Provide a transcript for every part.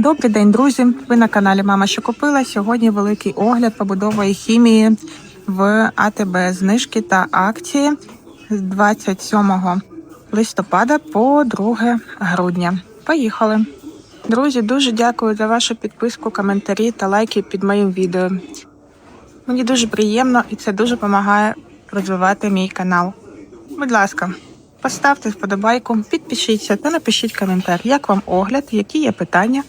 Добрий день, друзі! Ви на каналі Мама що купила. Сьогодні великий огляд побудової хімії в АТБ. Знижки та акції з 27 листопада по 2 грудня. Поїхали! Друзі, дуже дякую за вашу підписку, коментарі та лайки під моїм відео. Мені дуже приємно і це дуже допомагає розвивати мій канал. Будь ласка, поставте вподобайку, підпишіться та напишіть коментар, як вам огляд, які є питання.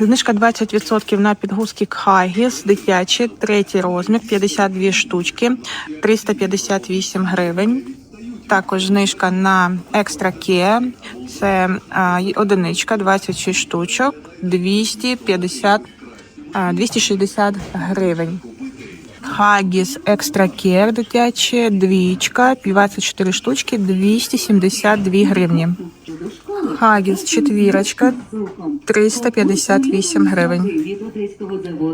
Знижка 20% на підгузки Хагіс дитячі, третій розмір, 52 штучки, 358 гривень. Також знижка на екстра Ке, це а, одиничка, 26 штучок, 250, а, 260 гривень. Хагіс Екстра Кер дитячі, двічка, 24 штучки, 272 гривні. Хагіс четвірочка, 358 гривень.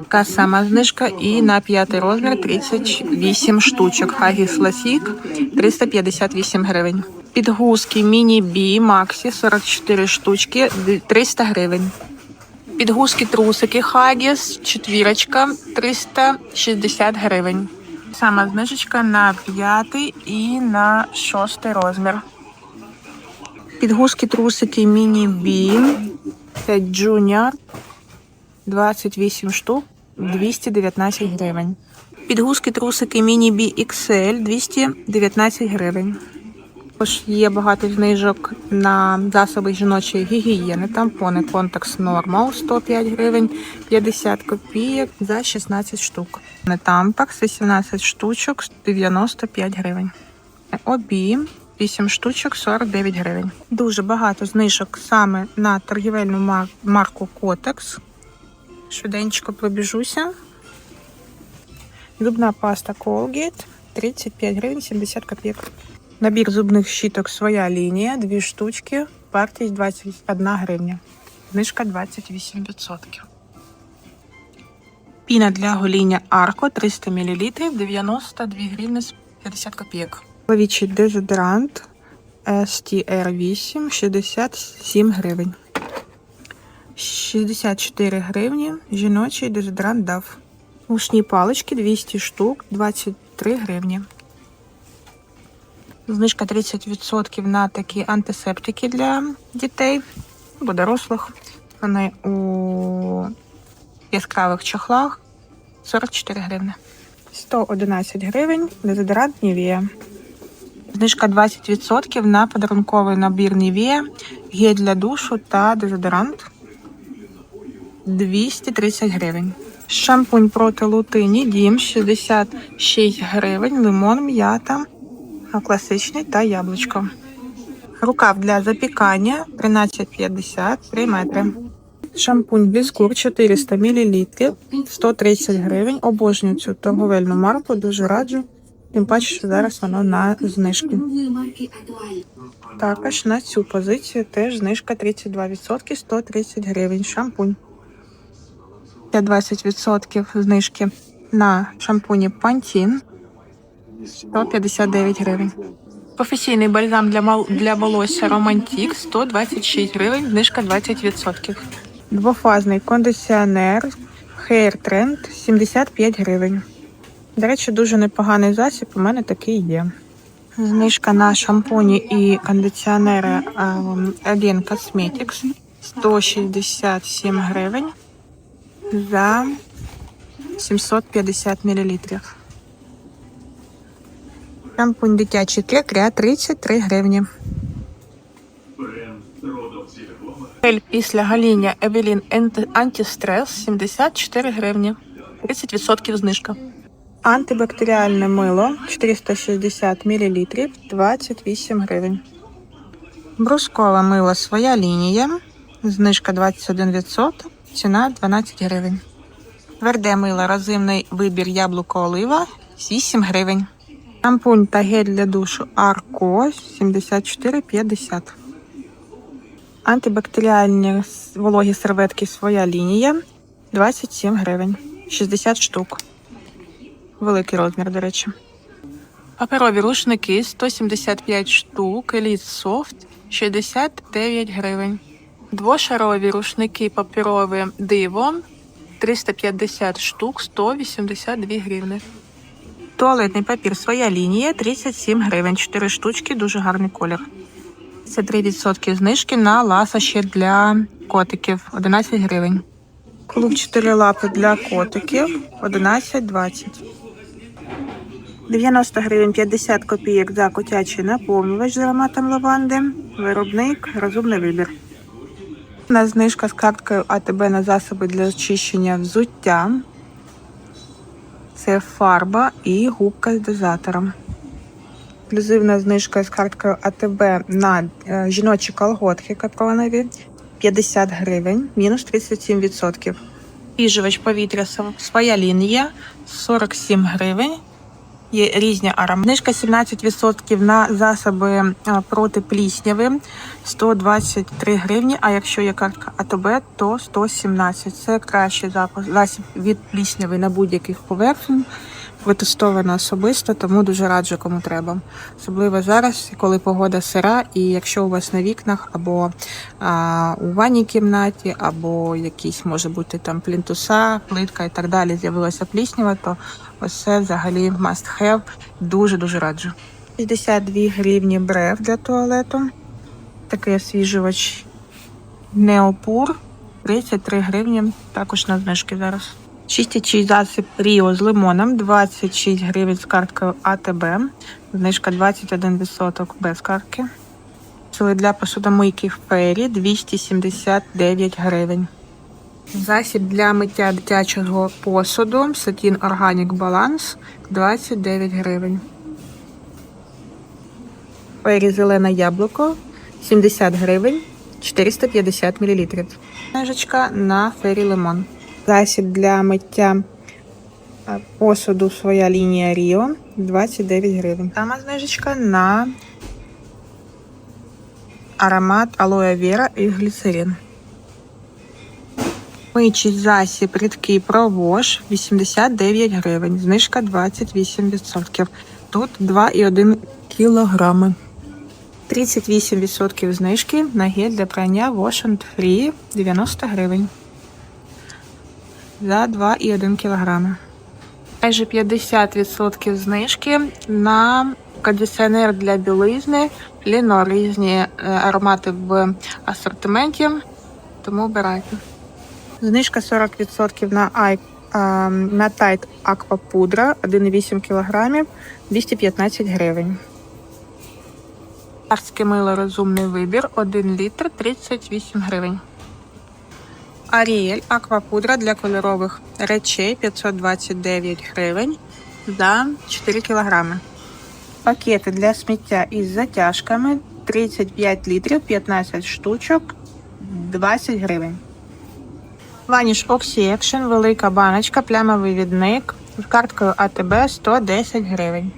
Така сама знижка і на п'ятий розмір 38 штучок. Хагіс Ласік 358 гривень. Підгузки Міні Бі Максі 44 штучки 300 гривень. Підгузки трусики Хагіс четвірочка 360 гривень. Сама знижечка на п'ятий і на шостий розмір. Підгузки трусики Міні Бі. Це Junior 28 штук 219 гривень. Підгузки трусики Міні Бі XL 219 гривень. Також є багато знижок на засоби жіночої гігієни, тампони Contax Normal 105 гривень 50 копійок за 16 штук. Не тампакс 18 штучок 95 гривень. Обі 8 штучок 49 гривень. Дуже багато знижок саме на торгівельну марку Kotex. Швиденько пробіжуся. Зубна паста Colgate 35 гривень 70 копійок. Набір зубних щіток своя лінія, дві штучки, вартість 21 гривня. Знижка 28%. Піна для гоління Арко 300 мл 92 гривні з 50 копійок. Чоловічий дезодорант STR8 67 гривень. 64 гривні. Жіночий дезодорант DAF. Ушні палички 200 штук 23 гривні. Знижка 30% на такі антисептики для дітей або дорослих. Вони у яскравих чохлах 44 гривні. 111 гривень дезодорант Нівія. Знижка 20% на подарунковий набір Нівія, гель для душу та дезодорант 230 гривень. Шампунь проти лутині Дім 66 гривень, лимон, м'ята, класичний та яблучко. Рукав для запікання 13,50 3 метри. Шампунь Візгур 400 мл 130 гривень. Обожнюю цю торговельну марку, дуже раджу. Тим паче, що зараз воно на знижки. Також на цю позицію теж знижка 32%, 130 гривень. Шампунь. Це 20% знижки на шампуні Pantene 159 гривень. Професійний бальзам для мал... для волосся Романтік 126 гривень, знижка 20%. Двофазний кондиціонер Hair Trend 75 гривень. До речі, дуже непоганий засіб, у мене такий є. Знижка на шампуні і кондиціонери Again Cosmetics 167 гривень за 750 мл. Шампунь дитячий кекря 33 гривні. Гель після гаління Евелін Антистрес 74 гривні. 30% знижка. Антибактеріальне мило 460 мл 28 гривень. Брускове мило своя лінія. Знижка 21%, ціна 12 гривень. Тверде мило розимний вибір яблуко олива 8 гривень. Шампунь та гель для душу Арко 74,50. Антибактеріальні вологі серветки своя лінія 27 гривень. 60 штук. Великий розмір, до речі. Паперові рушники 175 штук, Elite Soft 69 гривень. Двошарові рушники паперові диво 350 штук, 182 гривни. Туалетний папір своя лінія 37 гривень. 4 штучки, дуже гарний колір. Це 3% знижки на ласощі для котиків 11 гривень. Клуб 4 лапи для котиків 11,20. 90 гривень 50 копійок за котячий наповнювач з ароматом лаванди. Виробник розумний вибір. На знижка з карткою АТБ на засоби для очищення взуття. Це фарба і губка з дозатором. Ексклюзивна знижка з карткою АТБ на е, жіночі колготки капронові 50 гривень, мінус 37%. Піжувач повітря своя лінія 47 гривень. Є різні аромати. Знижка 17% на засоби е, проти плісняви 123 гривні. А якщо є картка АТБ, то 117. Це кращий засіб від плісняви на будь-яких поверхнях. Витестовано особисто, тому дуже раджу, кому треба. Особливо зараз, коли погода сира, і якщо у вас на вікнах або а, у ванній кімнаті, або якісь може бути там плінтуса, плитка і так далі, з'явилася пліснява, то ось це взагалі must have. Дуже дуже раджу. 62 гривні брев для туалету. Такий освіжувач Неопур. 33 гривні. Також на знижки зараз. Чистячий засіб Ріо з лимоном 26 гривень з карткою АТБ. Знижка 21% без картки. Сили для посудомийки Фері 279 гривень. Засіб для миття дитячого посуду Сатін Органік Баланс 29 гривень. Фері зелене яблуко 70 гривень 450 мл. Книжечка на фері лимон. Засіб для миття е, посуду своя лінія Ріо 29 гривень. Сама знижечка на аромат алоe вера і гліцерин. Мичий засіб рідкий провож 89 гривень. Знижка 28%. Тут 2,1 кілограми. 38% знижки на гель для прання Wash and Free 90 гривень за 2,1 кг. Майже 50% знижки на кондиціонер для білизни. Ліно різні е, аромати в асортименті, тому обирайте. Знижка 40% на Ай- на Tide Aqua Пудра 1,8 кг 215 гривень. Царське мило розумний вибір 1 літр 38 гривень. Аріель аквапудра для кольорових речей 529 гривень за 4 кілограми. Пакети для сміття із затяжками 35 літрів 15 штучок 20 гривень. Vanish Оксі Екшн, велика баночка, плямовий відник з карткою АТБ 110 гривень.